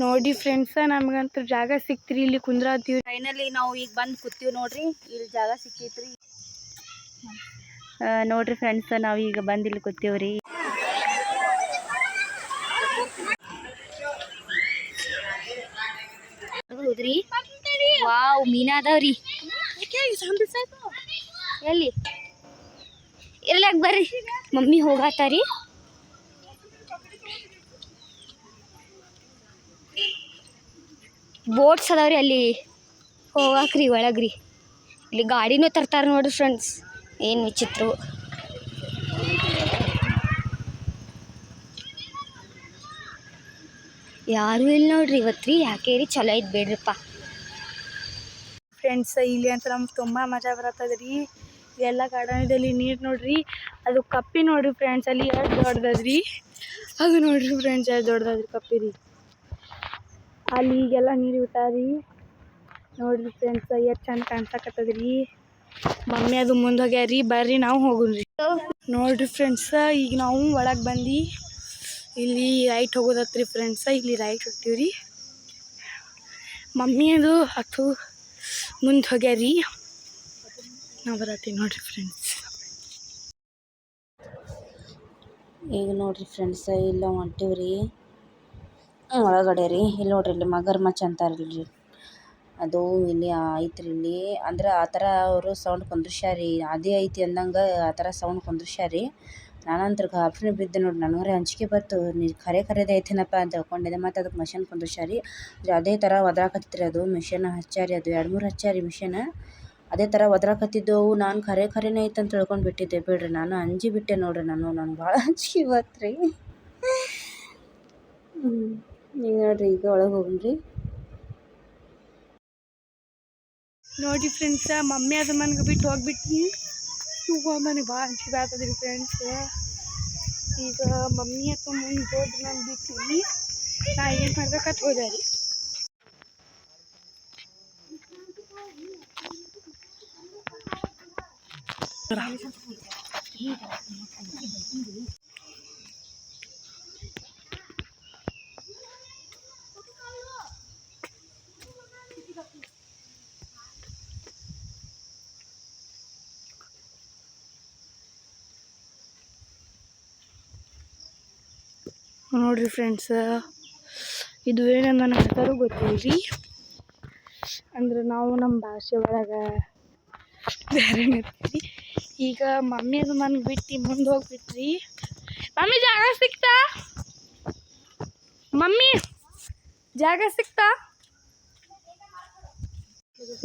ನೋಡಿ ಫ್ರೆಂಡ್ಸ ನಮ್ಗಂತೂ ಜಾಗ ಸಿಕ್ತ್ರಿ ಇಲ್ಲಿ ಕುಂದ್ರಾತೀವಿ. ಫೈನಲಿ ನಾವು ಈಗ ಬಂದು ಕೂತೀವಿ ನೋಡ್ರಿ ಇಲ್ಲಿ ಜಾಗ ಸಿಕ್ಕೈತ್ರಿ. ನೋಡ್ರಿ ಫ್ರೆಂಡ್ಸ ನಾವು ಈಗ ಬಂದು ಇಲ್ಲಿ ಕೂತೀವ್ರಿ. ಹೌದ್ರಿ? ವಾವ್ ಮೀನಾ ಅದಾವ್ರಿ. ಎಲ್ಲಿ? ಇರ್ಲಾಕ್ ಬರ್ರಿ. ಮಮ್ಮಿ ಹೋಗತ್ತಾರಿ ಬೋಟ್ಸ್ ಅದಾವ್ರಿ ಅಲ್ಲಿ. ಹೋಗಾಕ್ರಿ, ಒಳಗ್ರಿ. ಇಲ್ಲಿ ಗಾಡಿನೂ ತರ್ತಾರೆ ನೋಡ್ರಿ ಫ್ರೆಂಡ್ಸ್ ಏನು ವಿಚಿತ್ರ. ಯಾರು ಇಲ್ಲ ನೋಡ್ರಿ ಇವತ್ತು ರೀ ಯಾಕೆ ರೀ? ಚಲೋ ಐತ್ ಬೇಡ್ರಿಪ್ಪ. ಫ್ರೆಂಡ್ಸ್ ಇಲ್ಲಿ ಅಂತ ನಮ್ಗೆ ತುಂಬ ಮಜಾ ಬರತ್ತದ್ರಿ. ಎಲ್ಲ ಗಾರ್ಡನ್ದಲ್ಲಿ ನೀರು ನೋಡ್ರಿ. ಅದು ಕಪ್ಪಿ ನೋಡ್ರಿ ಫ್ರೆಂಡ್ಸ್ ಅಲ್ಲಿ ಎಷ್ಟು ದೊಡ್ಡದ್ರಿ? ಅದು ನೋಡ್ರಿ ಫ್ರೆಂಡ್ಸ್ ಎಷ್ಟು ದೊಡ್ಡದದ್ರಿ ಕಪ್ಪಿ ರೀ. ಅಲ್ಲಿ ಈಗೆಲ್ಲ ನೀರು ಬಿಟ್ಟಾರಿ ನೋಡ್ರಿ ಫ್ರೆಂಡ್ಸ್ ಎಷ್ಟು ಚಂದ ಕಾಣ್ಸಕತ್ತದ್ರಿ. ಮಮ್ಮಿ ಅದು ಮುಂದೆ ಹೋಗ್ಯಾರಿ, ಬರ್ರಿ ನಾವು ಹೋಗುನ್ರಿ. ನೋಡ್ರಿ ಫ್ರೆಂಡ್ಸ್ ಈಗ ನಾವು ಒಳಗೆ ಬಂದು. ಇಲ್ಲಿ ರೈಟ್ ಹೋಗೋದತ್ರಿ ಫ್ರೆಂಡ್ಸ ಇಲ್ಲಿ ರೈಟ್ ಹೋಗ್ತೀವ್ರಿ ಮಮ್ಮಿ ಅದು ಹತ್ತು ಮುಂದೆ ಹೋಗ್ಯಾರಿ. ನಾವು ಬರತ್ತೀವಿ ನೋಡ್ರಿ ಫ್ರೆಂಡ್ಸ್ ಈಗ ನೋಡ್ರಿ ಫ್ರೆಂಡ್ಸ್ ಇಲ್ಲ ಹೊಂಟಿವ್ರಿ ಒಳಗಡೆ ರೀ. ಇಲ್ಲಿ ನೋಡ್ರಿ, ಇಲ್ಲಿ ಮಗರ್ ಮಚ್ ಅಂತಾರಲ್ರಿ ಅದು ಇಲ್ಲಿ ಐತ್ರಿ ಇಲ್ಲಿ. ಅಂದ್ರೆ ಆ ಥರ ಅವರು ಸೌಂಡ್ ಕುಂದ್ರಸ್ಯಾರಿ ಅದೇ ಐತಿ ಅಂದಂಗೆ ಆ ಥರ ಸೌಂಡ್ ಕುಂದ್ರಸ್ಯಾರಿ ನಾನಂತ್ರ ಗಾಬ್ರಿ ಬಿದ್ದೆ ನೋಡಿ ನನಗರೆ ಅಂಜಿಕೆ ಬಂತು. ನೀ ಖರೆ ಖರೇದೇ ಐತೇನಪ್ಪ ಅಂತ ತಿಳ್ಕೊಂಡಿದ್ದೆ. ಮತ್ತು ಅದಕ್ಕೆ ಮಷನ್ ಕುಂದ್ರಸ್ಯಾರಿ ಅದೇ ಥರ ಒದ್ರಾಕತ್ತಿತ್ರಿ ಅದು ಮಿಷನ್ ಹಚ್ಚಾರಿ ಅದು ಎರಡು ಮೂರು ಹಚ್ಚಾರಿ ಮಿಷನ್ ಅದೇ ಥರ ಒದ್ರಾಕತ್ತಿದ್ದವು ನಾನು ಖರೆ ಖರೆನೇ ಐತೆ ಅಂತ ತಿಳ್ಕೊಂಡು ಬಿಟ್ಟಿದ್ದೆ. ಬಿಡ್ರಿ, ನಾನು ಅಂಜಿ ಬಿಟ್ಟೆ ನೋಡ್ರಿ, ನಾನು ನಾನು ಭಾಳ ಅಂಜಿಕೆ ಇವತ್ತು ರೀ. ಈಗ ನೋಡ್ರಿ, ಈಗ ಒಳಗೆ ಹೋಗ್ರಿ. ನೋಡಿ ಫ್ರೆಂಡ್ಸ ಮಮ್ಮಿ ಅದ ಮನ್ಗೆ ಬಿಟ್ಟು ಹೋಗ್ಬಿಟ್ಟು ಇವಾಗ ನನಗೆ ಭಾಳ ಅಂಜಿಕೆ ಆಗ್ತದ್ರಿ ಫ್ರೆಂಡ್ಸ್ ಈಗ ಮಮ್ಮಿ ಅಥವಾ ಮುಂದೆ ಹೋದ್ರೆ ನಾನು ಬಿಟ್ಟು ನಾ ಏನು ಮಾಡ್ಬೇಕಂತ ಹೋದೆ ರೀ. ನೋಡ್ರಿ ಫ್ರೆಂಡ್ಸ್ ಇದು ಏನಂದ ನನ್ನ ಹೆಸರು ಗೊತ್ತಿಲ್ಲ ಅಂದ್ರೆ ನಾವು ನಮ್ಮ ಭಾಷೆ ಒಳಗೆ ಬೇರೆ ಇರ್ತೀವಿ. ಈಗ ಮಮ್ಮಿ ಅದು ಮನ್ಗೆ ಬಿಟ್ಟು ಮುಂದೆ ಹೋಗ್ಬಿಟ್ರಿ ಮಮ್ಮಿ ಜಾಗ ಸಿಕ್ತಾ? ಮಮ್ಮಿ ಜಾಗ ಸಿಕ್ತಾ?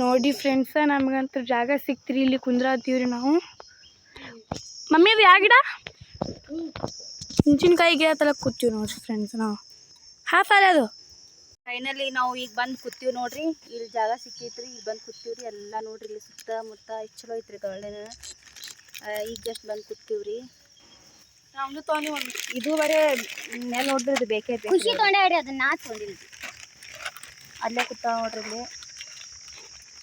ನೋಡಿ ಫ್ರೆಂಡ್ಸ ನಮಗಂತೂ ಜಾಗ ಸಿಕ್ತಿರಿ ಇಲ್ಲಿ ಕುಂದ್ರಾತೀವ್ರಿ ನಾವು. ಮಮ್ಮಿ ಅದು ಯಾವ ಗಿಡ? ಹುಂಚಿನಕಾಯಿ ಗಿಡ ತಲಕ್ ಕೂತೀವಿ ನೋಡ್ರಿ ಫ್ರೆಂಡ್ಸ್ ನಾವು. ಹಾ ಸಾರಿ ಅದು? ಫೈನಲಿ ನಾವು ಈಗ ಬಂದು ಕೂತೀವಿ ನೋಡ್ರಿ. ಇಲ್ಲಿ ಜಾಗ ಸಿಕ್ಕೈತ್ರಿ ಇಲ್ಲಿ ಬಂದು ಕೂತೀವ್ರಿ ಎಲ್ಲ ನೋಡ್ರಿ ಇಲ್ಲಿ ಸುತ್ತಮುತ್ತ ಚಲೋ ಐತ್ರಿ ಗಾರ್ಡನ್. ಈಗ ಜಸ್ಟ್ ಬಂದು ಕೂತೀವ್ರಿ ನಮ್ದು ತೊಗೊಂಡು ಒಂದು ಇದು ಬರೇ ಮೇಲೆ ನೋಡಿದ್ರೆ ಇದು ಬೇಕೇ ಬೇಕು. ಖುಷಿ ತೊಗೊಂಡಾಡಿ ಅದನ್ನ ನಾ ತೊಗೊಂಡಿನಿ ಅಲ್ಲೇ ಕುತ್ತ ನೋಡ್ರಿ ಇಲ್ಲಿ.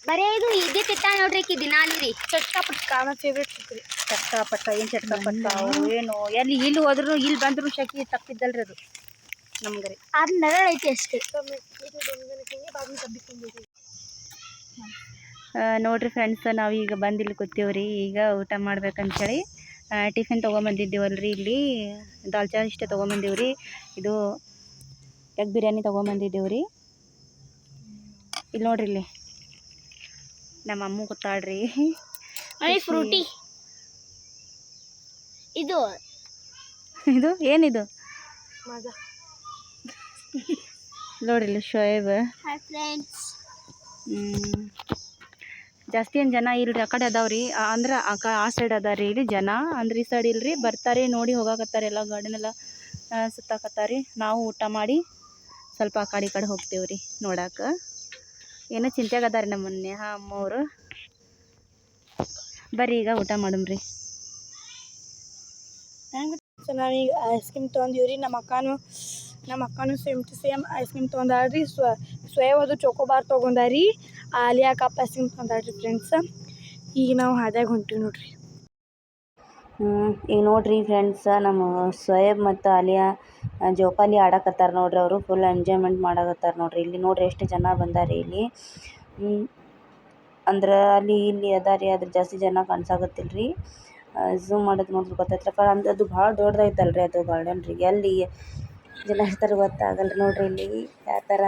ಬರೇ ಇದು ಇದೇ ತಿತ್ತ ನೋಡ್ರಿ ಆಕಿ ದಿನಾಲಿ ರೀ ಚಟ್ಕಾಪಟ್ಟ ಕಾಣ ಫೇವ್ರೇಟ್ ಸಿಕ್ಕ್ರಿ ಚಟ್ಕಾಪಟ್ಟ ಏನು ಚಟ್ಕಾಪಟ್ಟ ಏನು? ಎಲ್ಲಿ ಇಲ್ಲಿ ಹೋದ್ರು ಇಲ್ಲಿ ಬಂದ್ರು ಶಕಿ ತಪ್ಪಿದ್ದಲ್ರಿ ಅದು. ನಮ್ಗೆ ರೀ ಅದ್ ನೆರಳು ಐತಿ ಅಷ್ಟೇ. ನೋಡ್ರಿ ಫ್ರೆಂಡ್ಸ್ ನಾವು ಈಗ ಬಂದು ಇಲ್ಲಿ ಕೂತೀವ್ರಿ. ಈಗ ಊಟ ಮಾಡ್ಬೇಕಂತೇಳಿ ಟಿಫಿನ್ ತೊಗೊಂಬಂದಿದ್ದೀವಲ್ರಿ ಇಲ್ಲಿ. ದಾಲ್ಚಾ ಇಷ್ಟೇ ತೊಗೊಂಬಂದೀವ್ರಿ. ಇದು ಎಗ್ ಬಿರಿಯಾನಿ ತೊಗೊಂಬಂದಿದ್ದೀವ್ರಿ. ಇಲ್ಲಿ ನೋಡ್ರಿ ಇಲ್ಲಿ. ನಮ್ಮ ಅಮ್ಮ ಅದೇ ಫ್ರೂಟಿ ಇದು. ಇದು? ಏನಿದು? ನೋಡ್ರಿ ಇಲ್ಲಿ ಶೋಯಬ್. ಹ್ಞೂ. ಜಾಸ್ತಿ ಏನು ಜನ ಇಲ್ರಿ ಆ ಕಡೆ ಅದಾವ್ರಿ. ಅಂದ್ರ ಆ ಆ ಸೈಡ್ ಅದಾರಿ ಇಲ್ಲಿ ಜನ. ಅಂದ್ರೆ ಈ ಸೈಡ್ ಇಲ್ರಿ ಬರ್ತಾರೆ, ನೋಡಿ ಹೋಗಾಕತ್ತಾರೆ ಎಲ್ಲ ಗಾರ್ಡನ್ ಎಲ್ಲ ಸುತ್ತಾಕತ್ತಾರಿ. ನಾವು ಊಟ ಮಾಡಿ ಸ್ವಲ್ಪ ಆ ಕಡೆ ಈ ಕಡೆ ಹೋಗ್ತೇವ್ರಿ ನೋಡಾಕ. ಏನೋ ಚಿಂತೆಗೆ ಅದಾರಿ ನಮ್ಮ ನೇಹ ಅಮ್ಮವ್ರು. ಬರ್ರಿ ಈಗ ಊಟ ಮಾಡಮ್ರಿ. ಸೊ ನಾವೀಗ ಐಸ್ ಕ್ರೀಮ್ ತೊಗೊಂಡಿವ್ರಿ, ನಮ್ಮ ಅಕ್ಕನೂ ನಮ್ಮ ಅಕ್ಕನೂ same to same ice cream ತೊಗೊಂಡಾಳ್ರಿ. ಸ್ವ ಸ್ವಯಂ ಅದು ಚೋಕೋಬಾರ್ ತೊಗೊಂಡಾರಿ. ಆಲಿಯಾ ಕಪ್ ಐಸ್ ಕ್ರೀಮ್ ತೊಗೊಂಡಾಳ್ರಿ ಫ್ರೆಂಡ್ಸ್ ಈಗ ನಾವು ಹಾದ್ಯಾಗ ಹೊಂಟೀವಿ ನೋಡ್ರಿ. ಈಗ ನೋಡ್ರಿ ಫ್ರೆಂಡ್ಸ್ ನಮ್ಮ ಸ್ವಯಬ್ ಮತ್ತು ಆಲಿಯಾ ಜೋಕಾಲಿ ಆಡಕತ್ತಾರ ನೋಡ್ರಿ ಅವರು. ಫುಲ್ ಎಂಜಾಯ್ಮೆಂಟ್ ಮಾಡಕತ್ತಾರ ನೋಡ್ರಿ. ಇಲ್ಲಿ ನೋಡ್ರಿ ಎಷ್ಟು ಜನ ಬಂದಾರಿ ಇಲ್ಲಿ. ಅಂದ್ರೆ ಅಲ್ಲಿ ಇಲ್ಲಿ ಅದಾರಿ ಅದ್ರ ಜಾಸ್ತಿ ಜನ ಕಾಣ್ಸಾಕತ್ತಿಲ್ಲ ರೀ ಝೂಮ್ ಮಾಡೋದು ನೋಡಿದ್ರೆ ಗೊತ್ತಾಯ್ತಲ್ಲ ಅಂದ್ರೆ ಅದು ಭಾಳ ದೊಡ್ಡದೈತಲ್ರಿ ಅದು ಗಾರ್ಡನ್ ರೀ. ಎಲ್ಲಿ ಜನ ಇರ್ತಾರೆ ಗೊತ್ತಾಗಲ್ಲ ನೋಡ್ರಿ ಇಲ್ಲಿ ಯಾವ ಥರ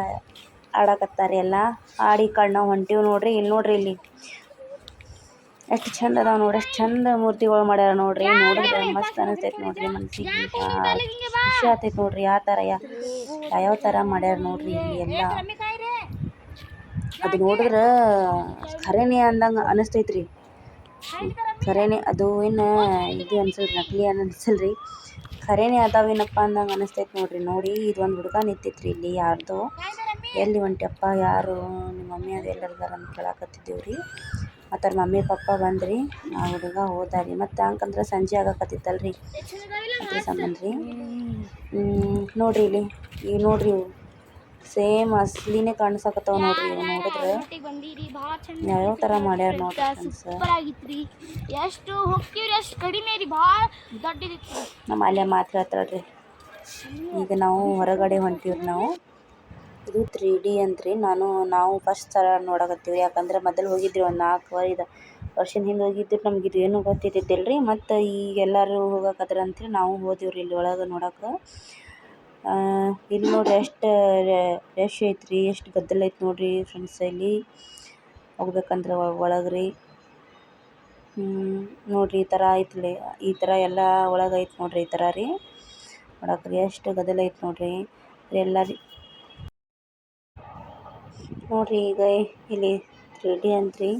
ಆಡಕತ್ತಾರೆ ಎಲ್ಲ. ಆಡಿ ಕಣ್ಣು ಹೊಂಟೀವಿ ನೋಡ್ರಿ ಇಲ್ಲಿ ನೋಡ್ರಿ ಇಲ್ಲಿ. ಎಷ್ಟು ಚಂದ ಅದಾವ ನೋಡಿ ಎಷ್ಟು ಚಂದ ಮೂರ್ತಿಗಳು ಮಾಡ್ಯಾರ ನೋಡ್ರಿ. ನೋಡಿದ್ರೆ ಮಸ್ತ್ ಅನಿಸ್ತೈತೆ ನೋಡ್ರಿ ಮನ್ಸಿಗೆ. ಖುಷಿ ಆಗ್ತೈತೆ ನೋಡ್ರಿ ಯಾವ ಥರ ಯಾವ ಥರ ಮಾಡ್ಯಾರ ನೋಡ್ರಿ ಇಲ್ಲಿ ಎಲ್ಲ. ಅದು ನೋಡಿದ್ರೆ ಖರೇನೆ ಅಂದಂಗೆ ಅನಿಸ್ತೈತೆ ರೀ ಖರೇನೆ ಅದು ಏನು ಇದು ಅನ್ಸಲ್ರಿ, ನಕಲಿ ಅನ್ಸಲ್ಲ ರೀ ಖರೇನೆ ಅದಾವೇನಪ್ಪ ಅಂದಂಗೆ ಅನಿಸ್ತೈತೆ ನೋಡ್ರಿ. ನೋಡಿ ಇದು ಒಂದು ಹುಡುಗ ನಿಂತೈತ್ರಿ ಇಲ್ಲಿ ಯಾರ್ದು. ಎಲ್ಲಿ ಹೊಂಟಿಯಪ್ಪ ಯಾರು? ನಿಮ್ಮ ಮಮ್ಮಿ ಅದು ಎಲ್ಲರಿಗಾರ ಅಂತ ಕೇಳಾಕತ್ತಿದ್ದೀವಿ ರೀ ಮತ್ತು ಅವ್ರ ಮಮ್ಮಿ, ಪಪ್ಪ ಬಂದ್ರಿ. ಆ ಹುಡುಗ ಹೋದಾರಿ. ಮತ್ತು ಹಂಗಂದ್ರೆ ಸಂಜೆ ಆಗಕತ್ತಿತ್ತಲ್ರಿ. ಅದ್ರ ಸಂಬಂಧ ರೀ ನೋಡ್ರಿ ಇಲ್ಲಿ. ಈಗ ನೋಡ್ರಿ ಸೇಮ್ ಅಸ್ಲಿನೇ ಕಾಣಿಸಕತ್ತಾವ ನೋಡ್ರಿ ಇವ್ ನೋಡಿದ್ರೆ. ಬಂದಿರಿ ಭಾಳ ಚಂದ ಯಾವ್ಯಾವ ತರ ಮಾಡ್ಯಾರ ನೋಡ್ರಿ ಫ್ರೆಂಡ್ಸ್. ಸೂಪರ್ ಆಗಿತ್ರಿ ಎಷ್ಟು ಹೊಕ್ಕಿವ್ರಿ ಅಷ್ಟು ಕಡಿಮೆ ರೀ ಭಾಳ ದೊಡ್ಡದಿತ್ತು ನಮ್ಮ ಅಲ್ಲೇ ಮಾತ್ರ ಹೇಳ್ತಾಳ್ರಿ ಈಗ ನಾವು ಹೊರಗಡೆ ಹೊಂಟಿವ್ರಿ ನಾವು. ಇದು ತ್ರೀ ಡಿ ಅಂತ್ರಿ. ನಾನು ನಾವು ಫಸ್ಟ್ ಸಲ ನೋಡಕತ್ತೀವಿ ಯಾಕಂದ್ರೆ ಮೊದಲು ಹೋಗಿದ್ರಿ ಒಂದು ನಾಲ್ಕು ಐದು ವರ್ಷದ ಹಿಂದೆ ಹೋಗಿದ್ದು ನಮ್ಗೆ ಇದು ಏನೂ ಗೊತ್ತಿದ್ದಿದ್ದಿಲ್ಲ ರೀ ಮತ್ತು ಈಗ ಎಲ್ಲರೂ ಹೋಗಕತ್ತಾರ ಅಂತ್ರಿ ನಾವು ಹೋದಿವ್ರಿ ಇಲ್ಲಿ ಒಳಗೆ ನೋಡಕ್ಕೆ ಇಲ್ಲಿ ನೋಡ್ರಿ ಎಷ್ಟು ರಶ್ ಐತ್ರಿ, ಎಷ್ಟು ಗದ್ದಲ ಐತೆ ನೋಡ್ರಿ ಫ್ರೆಂಡ್ಸ್ ಇಲ್ಲಿ. ಹೋಗ್ಬೇಕಂದ್ರೆ ಒಳಗೆ ರೀ ನೋಡ್ರಿ ಈ ಥರ ಐತ್ಲಿ, ಈ ಥರ ಎಲ್ಲ ಒಳಗೆ ಐತೆ ನೋಡ್ರಿ ಈ ಥರ ರೀ. ನೋಡಕ್ಕೆ ರೀ ಎಷ್ಟು ಗದ್ದಲ ಐತೆ ನೋಡ್ರಿ ಎಲ್ಲ ರೀ. ನೋಡ್ರಿ ಈಗ ಇಲ್ಲಿ ತ್ರೀ ಡಿ ಅಂತ್ರಿ.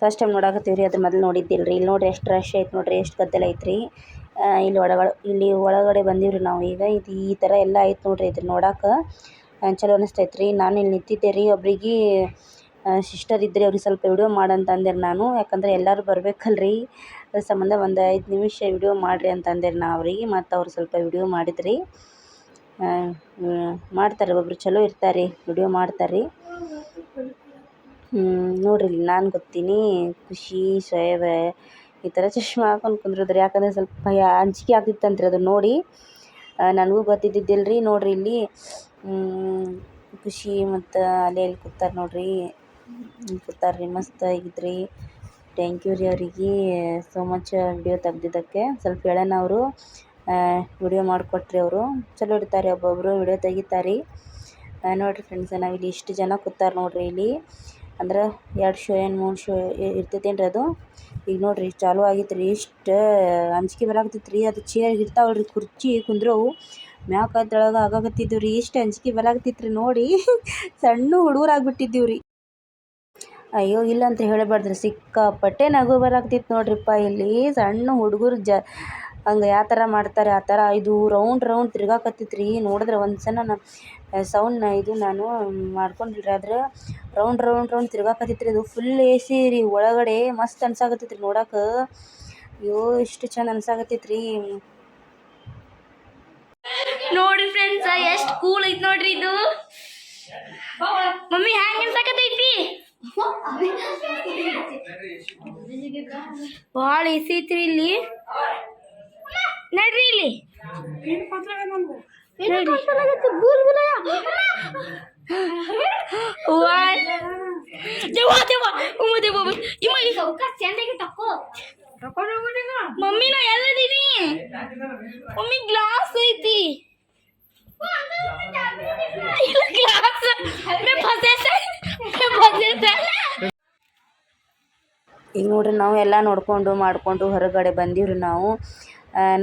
ಫಸ್ಟ್ ಟೈಮ್ ನೋಡಕತ್ತೀವಿ ರೀ ಅದ್ರ ಮೊದಲು ನೋಡಿದ್ದಿಲ್ಲ ಇಲ್ಲಿ ನೋಡ್ರಿ ಎಷ್ಟು ರಶ್ ಐತೆ ನೋಡ್ರಿ, ಎಷ್ಟು ಗದ್ದಲ ಐತ್ರಿ. ಇಲ್ಲಿ ಒಳಗಡೆ ಇಲ್ಲಿ ಒಳಗಡೆ ಬಂದೀವಿ ರೀ ನಾವು ಈಗ. ಇದು ಈ ಥರ ಎಲ್ಲ ಐತೆ ನೋಡ್ರಿ ಇದು ನೋಡಕ್ಕೆ ಚಲೋ ಅನಿಸ್ತೈತೆ ರೀ ನಾನು ಇಲ್ಲಿ ನಿಂತಿದ್ದೆ ರೀ ಒಬ್ರಿಗೆ ಸಿಸ್ಟರ್ ಇದ್ರಿ ಅವ್ರಿಗೆ ಸ್ವಲ್ಪ ವಿಡಿಯೋ ಮಾಡಂತ ಅಂದೆ ನಾನು. ಯಾಕಂದ್ರೆ ಎಲ್ಲರೂ ಬರ್ಬೇಕಲ್ರಿ. ರೀ ಅದ್ರ ಸಂಬಂಧ ಒಂದು ಐದು ನಿಮಿಷ ವಿಡಿಯೋ ಮಾಡಿರಿ ಅಂತ ಅಂದೆ ನಾ ಅವ್ರಿಗೆ. ಮತ್ತು ಅವ್ರು ಸ್ವಲ್ಪ ವಿಡಿಯೋ ಮಾಡಿದ್ರಿ. ಮಾಡ್ತಾರೆ ಒಬ್ಬರು ಚಲೋ ಇರ್ತಾರೆ ವಿಡಿಯೋ ಮಾಡ್ತಾರೆ ನೋಡ್ರಿ ಇಲ್ಲಿ ನಾನು ಗೊತ್ತೀನಿ. ಖುಷಿ ಶೋಯಬ ಈ ಥರ ಚಶ್ಮಾ ಹಾಕೊಂಡು ಕುಂದ್ರಿದ್ರು ಯಾಕಂದರೆ ಸ್ವಲ್ಪ ಭಯ, ಅಂಜಿಕೆ ಆಗ್ತಿತ್ತಂತ್ರಿ ಅದು ನೋಡಿ. ನನಗೂ ಗೊತ್ತಿದ್ದಿದ್ದಿಲ್ಲ ರೀ ನೋಡ್ರಿ ಇಲ್ಲಿ. ಖುಷಿ ಮತ್ತು ಅಲ್ಲೇ ಇಲ್ಲಿ ಕೂತಾರೆ ನೋಡ್ರಿ. ಕೂತಾರೆ ರೀ ಮಸ್ತ್ ಆಗಿದ್ರಿ. ಥ್ಯಾಂಕ್ ಯು ರೀ ಅವರಿಗೆ ಸೋ ಮಚ್ ವಿಡಿಯೋ ತೆಗ್ದಿದ್ದಕ್ಕೆ. ಸ್ವಲ್ಪ ಹೇಳೋಣ ಅವರು. ವಿಡಿಯೋ ಮಾಡಿಕೊಟ್ರಿ ಅವರು. ಚಲೋ ಇರ್ತಾರೆ ಒಬ್ಬೊಬ್ಬರು ವಿಡಿಯೋ ತೆಗಿತಾರೆ. ನೋಡಿರಿ ಫ್ರೆಂಡ್ಸ್ ನಾವಿಲ್ಲಿ ಇಷ್ಟು ಜನ ಕೂತಾರೆ ನೋಡಿರಿ ಇಲ್ಲಿ. ಅಂದ್ರೆ ಎರಡು ಶೋ ಏನು ಮೂರು ಶೋ ಇರ್ತೈತೇನು ರೀ ಅದು. ಈಗ ನೋಡಿರಿ ಚಾಲೂ ಆಗೈತೆ ರೀ ಇಷ್ಟು ಅಂಜಿಕೆ ಬರಾಕತ್ತೈತೆ ರೀ ಅದು ಚೇರ್ ಇರ್ತಾವಲ್ಲ ರೀ ಕುರ್ಚಿ ಕುಂದ್ರವು ಮ್ಯಾಕ ಅದ್ರೊಳಗೆ ಆಗಾಕತ್ತಿದ್ವು ರೀ ಇಷ್ಟು ಅಂಜಿಕೆ ಬರಾಕತ್ತಿತ್ತು ರೀ ನೋಡಿ, ಸಣ್ಣ ಹುಡುಗರಾಗ್ಬಿಟ್ಟಿದ್ದೀವಿ ರೀ ಅಯ್ಯೋ, ಇಲ್ಲ ಅಂತ ಹೇಳಬಾರ್ದ್ರಿ, ಸಿಕ್ಕಾಪಟ್ಟೆ ನಗು ಬರಾಕತ್ತಿತ್ತು ನೋಡ್ರಿಪ್ಪ ಇಲ್ಲಿ. ಸಣ್ಣ ಹುಡುಗರು ಜ ಹಂಗೆ ಯಾವ ಥರ ಮಾಡ್ತಾರೆ, ಆ ಥರ ಇದು ರೌಂಡ್ ರೌಂಡ್ ತಿರ್ಗಾಕತ್ತಿತ್ತು ರೀ ನೋಡಿದ್ರೆ ಒಂದು ಸಲ ನಾನು ಸೌಂಡ್ನ ಇದು ನಾನು ಮಾಡ್ಕೊಂಡಿಲ್ರಿ. ಆದ್ರೆ ರೌಂಡ್ ರೌಂಡ್ ರೌಂಡ್ ತಿರ್ಗಾಕತ್ತಿತ್ತು ರೀ ಅದು ಫುಲ್ ಎ ರೀ, ಒಳಗಡೆ ಮಸ್ತ್ ಅನ್ಸಾಕತ್ತೈತೆ ರೀ ನೋಡಕ್ಕೆ ಅಯ್ಯೋ ಎಷ್ಟು ಚಂದ ಅನ್ಸಾಕತ್ತೈತೆ ರೀ ನೋಡ್ರಿ ಫ್ರೆಂಡ್ಸ್ ಎಷ್ಟು ಕೂಲ್ ಐತಿ ನೋಡ್ರಿ ಇದು. ಮಮ್ಮಿ ಹ್ಯಾಂಗ್ ಅನ್ಸಾಕತೈತಿ ಭಾಳ ಎಸಿ ಐತ್ರಿ ಇಲ್ಲಿ. ನಡ್ರಿ ಇಲ್ಲಿ. ಮಮ್ಮಿ ನಾ ಎಲ್ಲದೀನಿ ಮಮ್ಮಿ ಗ್ಲಾಸ್ ಐತಿ. ಗ್ಲಾಸ್ ಮೇ ಮೇ ಈಗ ನೋಡ್ರಿ ನಾವು ಎಲ್ಲ ನೋಡ್ಕೊಂಡು ಮಾಡ್ಕೊಂಡು ಹೊರಗಡೆ ಬಂದೀವ್ರಿ ನಾವು.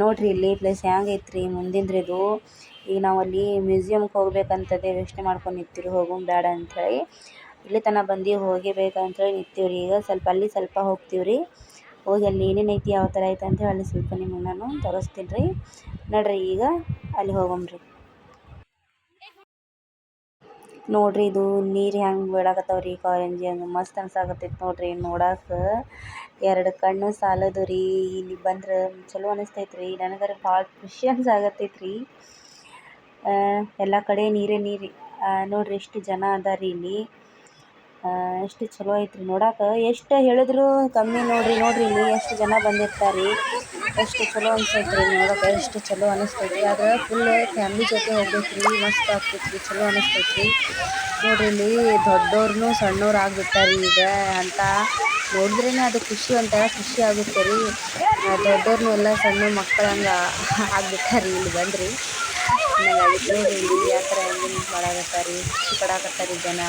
ನೋಡ್ರಿ ಇಲ್ಲಿ ಪ್ಲೇಸ್ ಹ್ಯಾಂಗೆ ಐತ್ರಿ ಮುಂದಿಂದ್ರಿ ಇದು ಈಗ ನಾವು ಅಲ್ಲಿ ಮ್ಯೂಸಿಯಮ್ಗೆ ಹೋಗ್ಬೇಕಂತದೆ ಯೋಚನೆ ಮಾಡ್ಕೊಂಡು ನಿಂತೀವಿ ಹೋಗೋಣ ಬೇಡ ಅಂಥೇಳಿ ಇಲ್ಲಿ ತನಕ ಬಂದು ಹೋಗಬೇಕಂಥೇಳಿ ನಿಂತೀವಿ ರೀ ಈಗ ಸ್ವಲ್ಪ ಅಲ್ಲಿ ಸ್ವಲ್ಪ ಹೋಗ್ತೀವಿ ರೀ ಹೋಗಿ ಅಲ್ಲಿ ಏನೇನು ಐತಿ, ಯಾವ ಥರ ಐತೆ ಅಂತೇಳಿ ಅಲ್ಲಿ ಸ್ವಲ್ಪ ನಿಮಗೆ ನಾನು ತೋರಿಸ್ತೀನಿ ರೀ. ನೋಡ್ರಿ ಈಗ ಅಲ್ಲಿ ಹೋಗೋಮ್ರಿ ನೋಡ್ರಿ ಇದು ನೀರು ಹೆಂಗೆ ಬೀಳಾಕತ್ತಾವ ರೀ ಕಾರಂಜಿ ಹಂಗೆ ಮಸ್ತ್ ಅನ್ಸಾಕತ್ತೈತೆ ನೋಡ್ರಿ ನೋಡಕ್ಕೆ ಎರಡು ಕಣ್ಣು ಸಾಲದು ರೀ ಇಲ್ಲಿ ಬಂದ್ರೆ ಚಲೋ ಅನಿಸ್ತೈತೆ ರೀ ನನಗರ ಭಾಳ ಖುಷಿ ಅನ್ಸಾಕತ್ತೈತೆ ರೀ ಎಲ್ಲ ಕಡೆ ನೀರೇ ನೀರು. ನೋಡ್ರಿ ಎಷ್ಟು ಜನ ಅದಾರ ರೀ ಇಲ್ಲಿ. ಎಷ್ಟು ಚಲೋ ಐತ್ರಿ ನೋಡಾಕ. ಎಷ್ಟು ಹೇಳಿದ್ರು ಕಮ್ಮಿ ನೋಡ್ರಿ ನೋಡ್ರಿ ಇಲ್ಲಿ ಎಷ್ಟು ಜನ ಬಂದಿರ್ತಾರೆ. ಎಷ್ಟು ಚಲೋ ಅನ್ಸೈತ್ರಿ ನೋಡಕ್ಕೆ ಎಷ್ಟು ಚಲೋ ಅನಿಸ್ತೈತಿ ಆದ್ರೆ ಫುಲ್ ಫ್ಯಾಮಿಲಿ ಜೊತೆ ಹೋಗ್ಬೇಕ್ರಿ, ಮಸ್ತ್ ಆಗ್ತೈತ್ರಿ, ಚಲೋ ಅನಿಸ್ತೈತ್ರಿ ನೋಡ್ರಿ ಇಲ್ಲಿ ದೊಡ್ಡವ್ರನ್ನೂ ಸಣ್ಣವ್ರು ಆಗ್ಬಿಟ್ಟಾರಿ ಈಗ ಅಂತ. ನೋಡಿದ್ರೇನೆ ಅದು ಖುಷಿ ಒಂಥರ ಖುಷಿ ಆಗುತ್ತೆ ರೀ. ದೊಡ್ಡವ್ರನ್ನೂ ಎಲ್ಲ ಸಣ್ಣ ಮಕ್ಕಳಂಗೆ ಆಗ್ಬಿಟ್ಟಾರಿ ಇಲ್ಲಿ ಬಂದ್ರಿ. ಇಲ್ಲಿ ಯಾವ ಥರ ಹೆಂಗೆ ಮಾಡಾಕತ್ತಾರಿ, ಖುಷಿ ಪಡಾಕತ್ತಾರಿ ಜನ.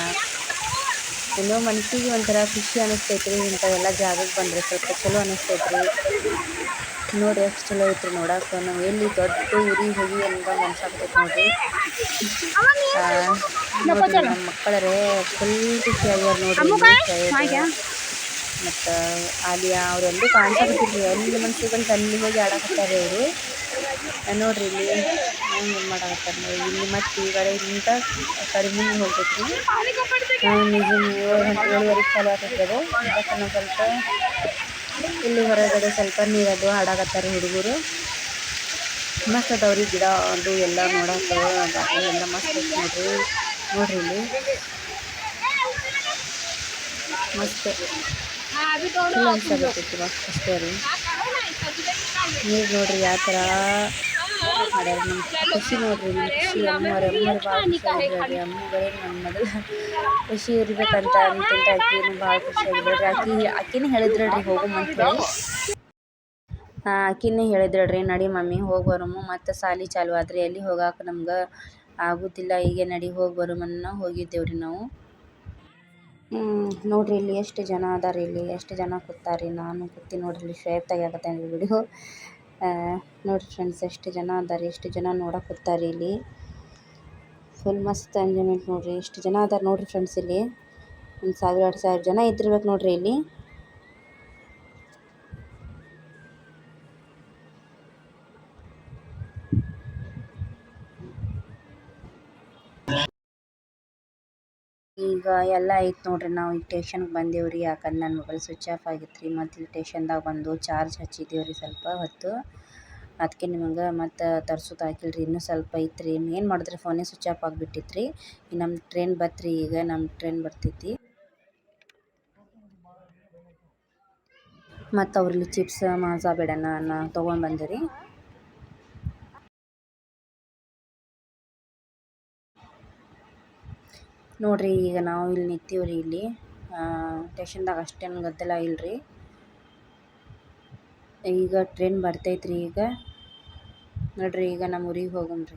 ಏನೋ ಮನಸ್ಸಿಗೆ ಒಂಥರ ಖುಷಿ ಅನಿಸ್ತೈತ್ರಿ ಇಂಥವೆಲ್ಲ ಜಾಗಕ್ಕೆ ಬಂದರೆ ಸ್ವಲ್ಪ ಚಲೋ ಅನಿಸ್ತೈತ್ರಿ. ನೋಡಿ ಎಷ್ಟು ಚಲೋ ಐತ್ರಿ ನೋಡಕ್ಕೆ. ನಾವು ಎಲ್ಲಿ ದೊಡ್ಡ ಊರಿಗೆ ಹೋಗಿ ಅಂತ ಅನ್ಸಾಕತ್ತೈತಿ ನೋಡ್ರಿ. ನಮ್ಮ ಮಕ್ಕಳರೇ ಫುಲ್ ಖುಷಿ ಆಗ್ಯಾರ ನೋಡ್ರಿ. ಮತ್ತು ಅಲ್ಲಿ ಅವರೆಲ್ಲೂ ಕಾಣಿಸಾಕತ್ತಿರ್ರಿ ಎಲ್ಲಿ ಮನ್ಸಿಗೆ ಅಲ್ಲಿ ಹೋಗಿ ಆಡಕತ್ತಾರೆ ಅವರು ನೋಡ್ರಿ ಇಲ್ಲಿ ಹೆಂಗೆ ಮಾಡಾಕತ್ತಾರ ನೋಡಿ ಇಲ್ಲಿ ಮತ್ತೆ ಈ ಕಡೆ ಇಂತ ಕಡಿಮೆ ಹೋಗ್ಬೇಕು ಏಳು ಗಂಟೆ, ಏಳುವರೆಗೆ ಚಾಲು ಆಗ್ತದೆ ಯಾಕಂದ್ರೆ ಸ್ವಲ್ಪ ಇಲ್ಲಿ ಹೊರಗಡೆ ಸ್ವಲ್ಪ ನೀರದು ಆಡಾಕತ್ತಾರೆ ಹುಡುಗರು. ಮಸ್ತ್ ಅದಾವ್ರಿ ಗಿಡ, ಅದು ಎಲ್ಲ ನೋಡಕ್ಕೆ ಎಲ್ಲ ಮಸ್ತ್ ನೋಡ್ರಿ. ನೋಡ್ರಿ ಇಲ್ಲಿ. ಮಸ್ತ್. ಅಷ್ಟೇ ರೀ ನೀರು ನೋಡ್ರಿ ಯಾವ ಥರ ಮಾಡ್ಯಾರ ನಮ್ಮ ಖುಷಿ ನೋಡ್ರಿ ನಮ್ಮ ಖುಷಿ. ಅಮ್ಮವ್ರ ಅಮ್ಮವ್ರು ಭಾಳ ಖುಷಿ ಆಗಿದ್ರಿ ಅಮ್ಮಗಳೇ ನನ್ನ ಮೊದಲು ಖುಷಿ ಇರ್ಬೇಕಂತ ಅಂತಂತ ಆಕಿನೂ ಭಾಳ ಖುಷಿ ಆಗಿದ್ರಿ ಆಕಿ ಆಕಿನೇ ಹೇಳಿದ್ರಡ್ರಿ ಹೋಗುಮಂತ ಹೇಳಿ ಆಕಿನೇ ಹೇಳಿದ್ರಡ್ರಿ ನಡಿ ಮಮ್ಮಿ, ಹೋಗಿ ಬರೋಮು. ಮತ್ತು ಸಾಲಿ ಚಾಲು ಆದ್ರಿ ಎಲ್ಲಿ ಹೋಗಾಕ ನಮ್ಗೆ ಆಗುತ್ತಿಲ್ಲ. ಈಗ ನಡಿ, ಹೋಗಿ ಬರೋಮನ್ನ ಹೋಗಿದ್ದೇವ್ರಿ ನಾವು. ನೋಡ್ರಿ ಇಲ್ಲಿ ಎಷ್ಟು ಜನ ಅದಾರ ಇಲ್ಲಿ, ಎಷ್ಟು ಜನ ಕೂತಾರಿ? ನಾನು ಕೂತಿ ನೋಡ್ರಿ ಇಲ್ಲಿ ಶೇಪ್ ತೆಗಿಯಾಕತ್ತೇನೆ ವಿಡಿಯೋ ನೋಡ್ರಿ ಫ್ರೆಂಡ್ಸ್ ಎಷ್ಟು ಜನ ಅದಾರ, ಎಷ್ಟು ಜನ ನೋಡಕ್ಕೆ ಕೂತಾರಿ ಇಲ್ಲಿ. ಫುಲ್ ಮಸ್ತ್ ಎಂಜಾಯ್ಮೆಂಟ್ ನೋಡ್ರಿ, ಎಷ್ಟು ಜನ ಅದಾರ ನೋಡ್ರಿ ಫ್ರೆಂಡ್ಸ್ ಇಲ್ಲಿ. ಒಂದು ಸಾವಿರ, ಎರಡು ಸಾವಿರ ಜನ ಇದ್ದಿರ್ಬೇಕು ನೋಡ್ರಿ ಇಲ್ಲಿ. ಈಗ ಎಲ್ಲ ಐತೆ ನೋಡ್ರಿ, ನಾವು ಈಗ ಟೇಷನ್ಗೆ ಬಂದೇವ್ರಿ ಯಾಕಂದ್ರೆ ನನ್ನ ಮೊಬೈಲ್ ಸ್ವಿಚ್ ಆಫ್ ಆಗಿತ್ತು ರೀ ಮತ್ತು ಇಲ್ಲಿ ಟೇಷನ್ದಾಗ ಬಂದು ಚಾರ್ಜ್ ಹಚ್ಚಿದ್ದೇವೆ ರೀ ಸ್ವಲ್ಪ ಹೊತ್ತು. ಅದಕ್ಕೆ ನಿಮಗೆ ಮತ್ತು ತರ್ಸೋದು ಹಾಕಿಲ್ಲ ರೀ ಇನ್ನೂ ಸ್ವಲ್ಪ ಐತ್ರಿ. ಏನು ಮಾಡಿದ್ರೆ? ಫೋನೇ ಸ್ವಿಚ್ ಆಫ್ ಆಗಿಬಿಟ್ಟಿತ್ತು ರೀ ನಮ್ಮ ಟ್ರೈನ್ ಬತ್ರಿ. ಈಗ ನಮ್ಮ ಟ್ರೈನ್ ಬರ್ತೈತಿ. ಮತ್ತು ಅವ್ರಲ್ಲಿ ಚಿಪ್ಸ್ ಮಾಜಾ ಬೇಡನ ನಾ ತೊಗೊಂಡು ಬಂದೆ ರೀ. ನೋಡ್ರಿ, ಈಗ ನಾವು ಇಲ್ಲಿ ನಿಂತೀವ್ರಿ ಇಲ್ಲಿ. ಸ್ಟೇಷನ್ದಾಗ ಅಷ್ಟೇನು ಗದ್ದಲ ಇಲ್ರಿ. ಈಗ ಟ್ರೈನ್ ಬರ್ತೈತ್ರಿ ಈಗ. ನೋಡಿರಿ, ಈಗ ನಮ್ಮ ಊರಿಗೆ ಹೋಗಮ್ರಿ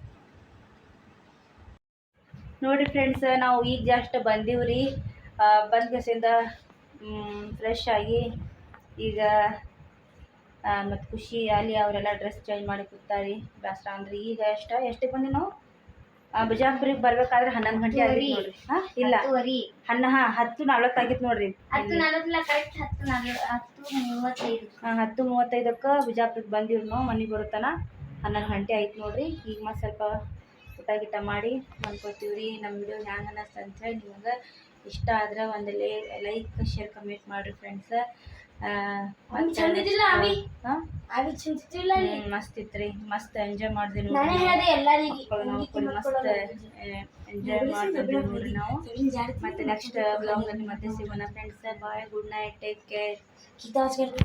ನೋಡಿರಿ ಫ್ರೆಂಡ್ಸ್ ನಾವು ಈಗ ಜಸ್ಟ್ ರೀ ಬಂದ ಕೆಸಿಂದ ಫ್ರೆಶ್ ಆಗಿ ಈಗ ಮತ್ತು ಖುಷಿ, ಅಲ್ಲಿ ಅವರೆಲ್ಲ ಡ್ರೆಸ್ ಚೇಂಜ್ ಮಾಡಿ ಕೂತಾರಿ. ಬೇಸ್ರ ಅಂದ್ರೆ ಈಗ ಎಷ್ಟು ಎಷ್ಟಕ್ಕೆ ಬಂದೀವಿ ನಾವು? ಬಿಜಾಪುರಿಗೆ ಬರ್ಬೇಕಾದ್ರೆ ಹನ್ನೊಂದು ಗಂಟೆ ಆಗಿ ನೋಡ್ರಿ. ಹಾಂ ಇಲ್ಲ. ಹನ್ನ ಹಾ ಹತ್ತು ನಲ್ವತ್ತಾಗಿತ್ತು ನೋಡ್ರಿ. ಹತ್ತು ನಲವತ್ತಲ್ಲ ಕರೆಕ್ಟ್ ಹತ್ತು ನಲ್ವ ಹತ್ತು ಮೂವತ್ತೈದು. ಹಾಂ ಹತ್ತು ಮೂವತ್ತೈದಕ್ಕೆ ಬಿಜಾಪುರಕ್ಕೆ ಬಂದಿವ್ರಿ ನಾವು ಮನೆಗೆ ಬರುತ್ತಾನ. ಹನ್ನೊಂದು ಗಂಟೆ ಆಯ್ತು ನೋಡ್ರಿ. ಈಗ ಮತ್ತೆ ಸ್ವಲ್ಪ ಊಟ ಗೀಟ ಮಾಡಿ ಮಲ್ಕೋತೀವಿ ರೀ ನಮ್ಮ ವಿಡಿಯೋ ಹ್ಯಾಂಗೆ ಅನ್ನಿಸ್ತು ಅಂತೇಳಿ ನಿಮಗೆ ಇಷ್ಟ ಆದ್ರೆ ಒಂದು ಲೇ ಲೈಕ್ ಶೇರ್ ಕಮೆಂಟ್ ಮಾಡಿರಿ ಫ್ರೆಂಡ್ಸ್ ಅವಿ ಚಿಂತಿಲ್ಲ ಮಸ್ತ್ ಇತ್ರಿ. ಮಸ್ತ್ ಎಂಜಾಯ್ ಮಾಡಿದ್ವಿ ನಾನೇ ಹೇಳಿದೆ ಎಲ್ಲರಿಗೆ ನೋಡ್ಕೊಂಡು ಮಸ್ತ್ ಎಂಜಾಯ್ ಮಾಡ್ತಿದ್ವಿ ನಾವು. ಮತ್ತೆ ನೆಕ್ಸ್ಟ್ ಬ್ಲಾಗಲ್ಲಿ ಮತ್ತೆ ಸಿಗೋಣ. Friends bye good night take care ಕಿತಾಸ್ಕೊಂಡು